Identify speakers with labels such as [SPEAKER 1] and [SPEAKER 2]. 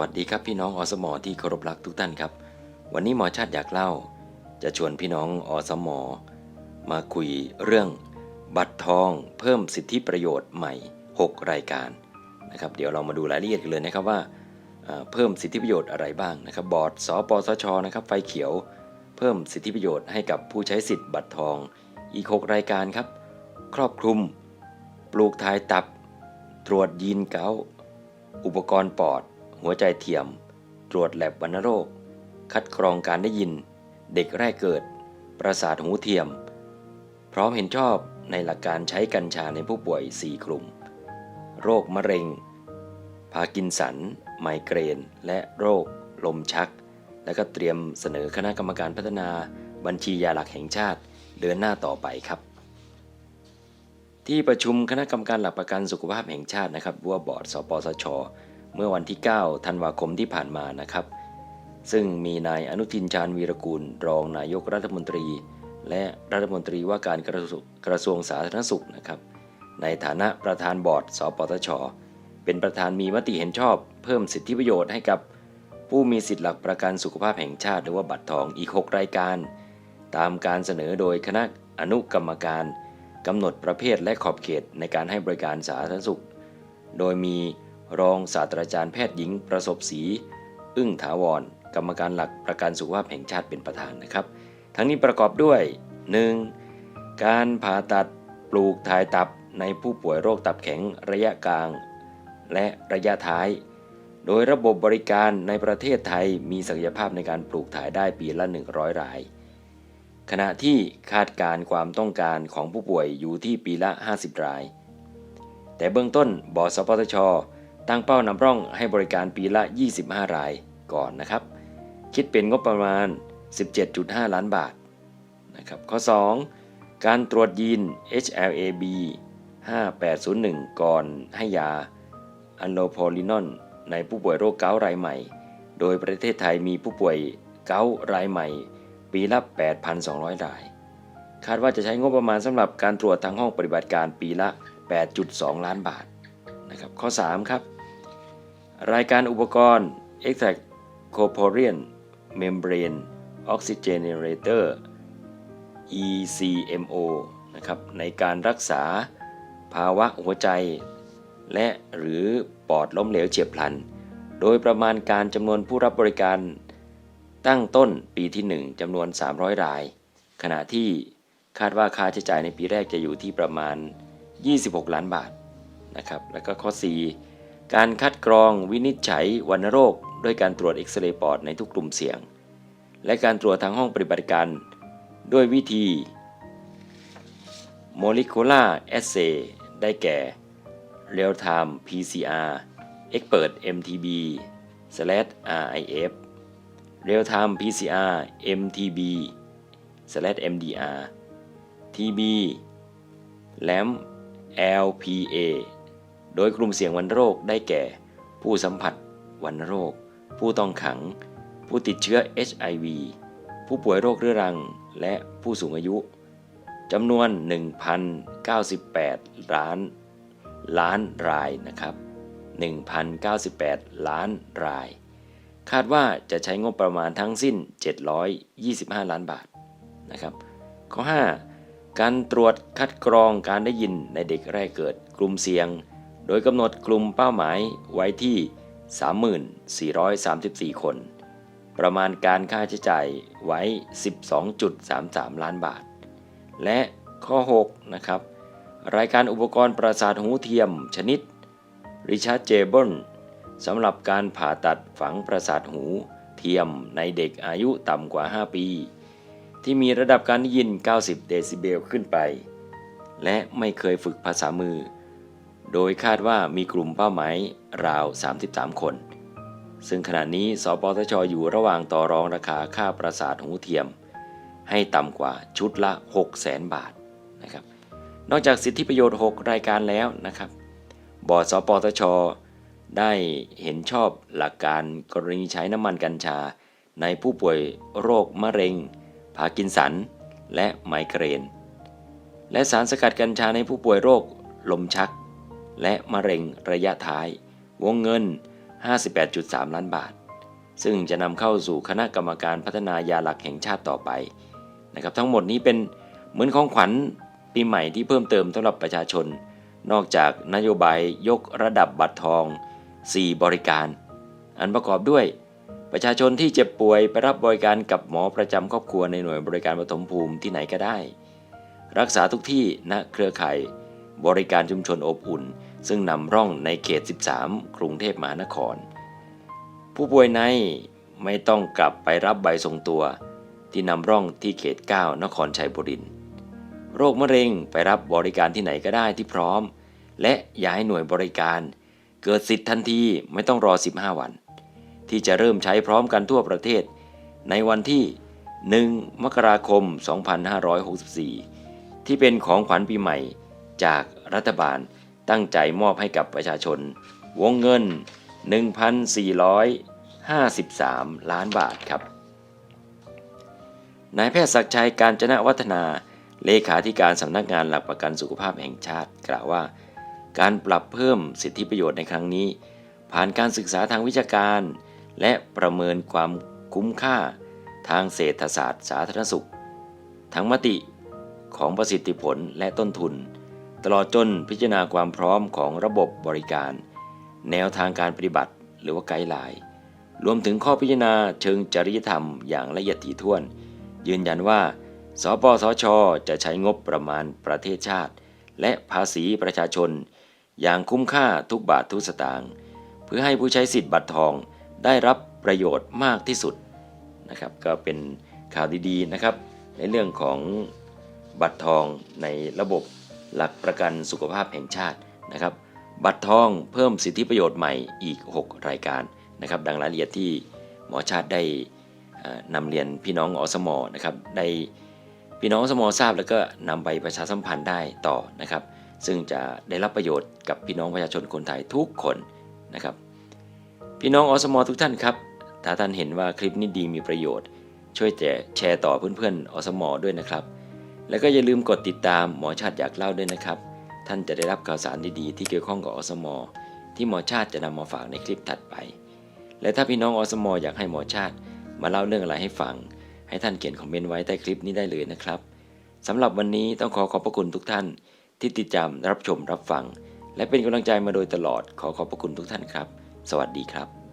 [SPEAKER 1] วัสดีครับพี่น้องอสมอที่เคารพรักทุกท่านครับ วันนี้หมอชาติอยากเล่า จะชวนพี่น้องอสมอมาคุยเรื่อง บัตรทองเพิ่มสิทธิประโยชน์ใหม่ 6 รายการนะครับ เดี๋ยวเรามาดูรายละเอียดกันเลยนะครับว่าเพิ่มสิทธิประโยชน์อะไรบ้างนะครับบอร์ดสปสชนะครับไฟเขียว เพิ่มสิทธิประโยชน์ให้กับผู้ใช้สิทธิ์บัตรทองอีก6รายการครับ ครอบคลุม ปลูกทายตับ ตรวจยีนเกาอุปกรณ์ปอด หัวใจเทียม ตรวจแลบวัณโรค คัดกรองการได้ยิน เด็กแรกเกิด ประสาทหูเทียม พร้อมเห็นชอบในหลักการใช้กัญชาในผู้ป่วย 4 กลุ่ม โรคมะเร็ง พากินสัน ไมเกรน และโรค ลมชัก และก็เตรียมเสนอคณะกรรมการพัฒนาบัญชียาหลักแห่งชาติเดินหน้าต่อไปครับ ที่ประชุมคณะกรรมการหลักประกันสุขภาพแห่งชาตินะครับว่าบอร์ดสปสช เมื่อวันที่ 9 ธันวาคมที่ผ่านมานะครับ ซึ่งมีนายอนุทินชาญวีรกูล รองนายกรัฐมนตรี และรัฐมนตรีว่าการกระทรวงกระทรวงสาธารณสุขนะครับ ในฐานะประธานบอร์ด สปสชเป็นประธานมีมติเห็นชอบ เพิ่มสิทธิประโยชน์ให้กับ ผู้มีสิทธิหลักประกันสุขภาพแห่งชาติ หรือว่าบัตรทองอีก 6 รายการ ตามการเสนอโดยคณะอนุกรรมการกำหนดประเภทและขอบเขตในการให้บริการสาธารณสุข โดยมี รองศาสตราจารย์แพทย์หญิงประสบศรีอึ้งถาวร กรรมการหลักประกันสุขภาพแห่งชาติเป็นประธานนะครับ ทั้งนี้ประกอบด้วย 1. การผ่าตัดปลูกถ่ายตับในผู้ป่วยโรคตับแข็งระยะกลาง และระยะท้าย โดยระบบบริการในประเทศไทยมีศักยภาพในการปลูกถ่ายได้ปีละ 100 ราย ขณะที่คาดการณ์ความต้องการของผู้ป่วยอยู่ที่ปีละ 50 ราย แต่เบื้องต้นบอสปตช ตั้งเป้านำร่องให้บริการปีละ 25 รายก่อนนะครับ คิดเป็นงบประมาณ 17.5 ล้านบาทนะครับข้อ 2 การตรวจยีน HLA-B 5801 ก่อนให้ยาอันโลโพลินอนในผู้ป่วยโรคเกาต์รายใหม่ โดยประเทศไทยมีผู้ป่วยเกาต์รายใหม่ ปีละ 8,200 ราย คาดว่าจะใช้งบประมาณสำหรับการตรวจทางห้องปฏิบัติการปีละ 8.2 ล้านบาทนะครับข้อ 3 ครับ รายการอุปกรณ์ Exact Corporeal Membrane Oxygenator ECMO นะครับในการรักษาภาวะหัวใจ และหรือปอดล้มเหลวเฉียบพลัน โดยประมาณการจำนวนผู้รับบริการตั้งต้นปีที่ 1จำนวน 300 ราย ขณะที่คาดว่าค่าใช้จ่ายในปีแรกจะอยู่ที่ประมาณ 26 ล้านบาทนะครับแล้วก็ข้อ 4 การคัดกรองวินิจฉัยวัณโรค ด้วยการตรวจเอ็กซเรย์ปอดในทุกกลุ่มเสี่ยง และการตรวจทางห้องปฏิบัติการด้วยวิธี molecular assay ได้แก่ real time PCR expert MTB RIF real time PCR MTB MDR TB LAMP LPA โดยกลุ่มเสี่ยงวันโรคได้แก่ ผู้สัมผัส วันโรค ผู้ต้องขัง ผู้ติดเชื้อ HIV ผู้ป่วยโรคเรื้อรัง และผู้สูงอายุจำนวน 1,098 ล้าน ล้านรายนะครับ 1,098 ล้านราย คาดว่าจะใช้งบประมาณทั้งสิ้น 725 ล้านบาทนะครับ ข้อ 5 การตรวจคัดกรองการได้ยินในเด็กแรกเกิด กลุ่มเสี่ยง โดยกำหนดกลุ่มเป้าหมายไว้ที่ 3434 คน ประมาณการค่าใช้จ่ายไว้ 12.33 ล้านบาท และข้อ 6 นะครับ รายการอุปกรณ์ประสาทหูเทียมชนิด Rechargeable สำหรับการผ่าตัดฝังประสาทหูเทียมในเด็กอายุต่ำกว่า 5 ปี ที่มีระดับการได้ยิน 90 เดซิเบลขึ้นไป และไม่เคยฝึกภาษามือ โดยคาดว่ามีกลุ่มเป้าหมายราว 33 คน ซึ่งขณะนี้สปทชอยู่ระหว่างต่อรองราคาค่าประสาทหูเทียม ให้ต่ำกว่าชุดละ 6 0แสนบาทนะครับนอกจากสิทธิประโยชน์ 6 รายการแล้วนะครับ บอร์ดสปทช ได้เห็นชอบหลักการกรณีใช้น้ำมันกัญชา ในผู้ป่วยโรคมะเร็ง พากินสัน และไมเกรน และสารสกัดกัญชาในผู้ป่วยโรคลมชัก และมะเร็งระยะท้าย วงเงิน 58.3 ล้านบาท ซึ่งจะนำเข้าสู่คณะกรรมการพัฒนายาหลักแห่งชาติต่อไปนะครับทั้งหมดนี้เป็นเหมือนของขวัญปีใหม่ที่เพิ่มเติมสำหรับประชาชน นอกจากนโยบายยกระดับบัตรทอง 4 บริการ อันประกอบด้วย ประชาชนที่เจ็บป่วยไปรับบริการกับหมอประจำครอบครัวในหน่วยบริการปฐมภูมิที่ไหนก็ได้ รักษาทุกที่ณเครือข่าย บริการชุมชนอบอุ่น ซึ่งนำร่องในเขต 13 กรุงเทพมหานคร ผู้ป่วยในไม่ต้องกลับไปรับใบส่งตัว ที่นำร่องที่เขต 9 นครชัยบุรีโรคมะเร็งไปรับบริการที่ไหนก็ได้ที่พร้อม และย้ายหน่วยบริการ เกิดสิทธิ์ทันทีไม่ต้องรอ 15 วัน ที่จะเริ่มใช้พร้อมกันทั่วประเทศ ในวันที่ 1 มกราคม 2564 ที่เป็นของขวัญปีใหม่ จากรัฐบาลตั้งใจมอบให้กับประชาชน วงเงิน 1,453 ล้านบาทครับ นายแพทย์ศักชัยการจนะวัฒนา เลขาธิการสำนักงานหลักประกันสุขภาพแห่งชาติ กล่าวว่า การปรับเพิ่มสิทธิประโยชน์ในครั้งนี้ ผ่านการศึกษาทางวิชาการ และประเมินความคุ้มค่าทางเศรษฐศาสตร์สาธารณสุข ทั้งมติของประสิทธิผลและต้นทุน ตลอดจนพิจารณาความพร้อมของระบบบริการ แนวทางการปฏิบัติหรือว่าไกด์ไลน์รวมถึงข้อพิจารณาเชิงจริยธรรมอย่างละเอียดถี่ถ้วน ยืนยันว่า สปสช จะใช้งบประมาณประเทศชาติ และภาษีประชาชน อย่างคุ้มค่าทุกบาททุกสตางค์เพื่อให้ผู้ใช้สิทธิ์บัตรทอง ได้รับประโยชน์มากที่สุดนะครับก็เป็นข่าวดีๆนะครับ ในเรื่องของบัตรทองในระบบ หลักประกันสุขภาพแห่งชาตินะครับ บัตรทองเพิ่มสิทธิประโยชน์ใหม่อีก 6 รายการนะครับ ดังรายละเอียดที่หมอชาติได้นำเรียนพี่น้องอสมนะครับได้พี่น้องอสมทราบแล้วก็นำไปประชาสัมพันธ์ได้ต่อนะครับ ซึ่งจะได้รับประโยชน์กับพี่น้องประชาชนคนไทยทุกคนนะครับ พี่น้องอสมทุกท่านครับถ้าท่านเห็นว่าคลิปนี้ดีมีประโยชน์ ช่วยแชร์ต่อเพื่อนๆอสมด้วยนะครับ แล้วก็อย่าลืมกดติดตามหมอชาติอยากเล่าด้วยนะครับ ท่านจะได้รับข่าวสารดีๆที่เกี่ยวข้องกับอสมที่หมอชาติจะนำมาฝากในคลิปถัดไป และถ้าพี่น้องอสมอยากให้หมอชาติ มาเล่าเรื่องอะไรให้ฟัง ให้ท่านเขียนคอมเมนต์ไว้ใต้คลิปนี้ได้เลยนะครับสำหรับวันนี้ต้องขอขอบพระคุณทุกท่าน ที่ติดตามรับชมรับฟัง และเป็นกำลังใจมาโดยตลอดขอขอบพระคุณทุกท่านครับ สวัสดีครับ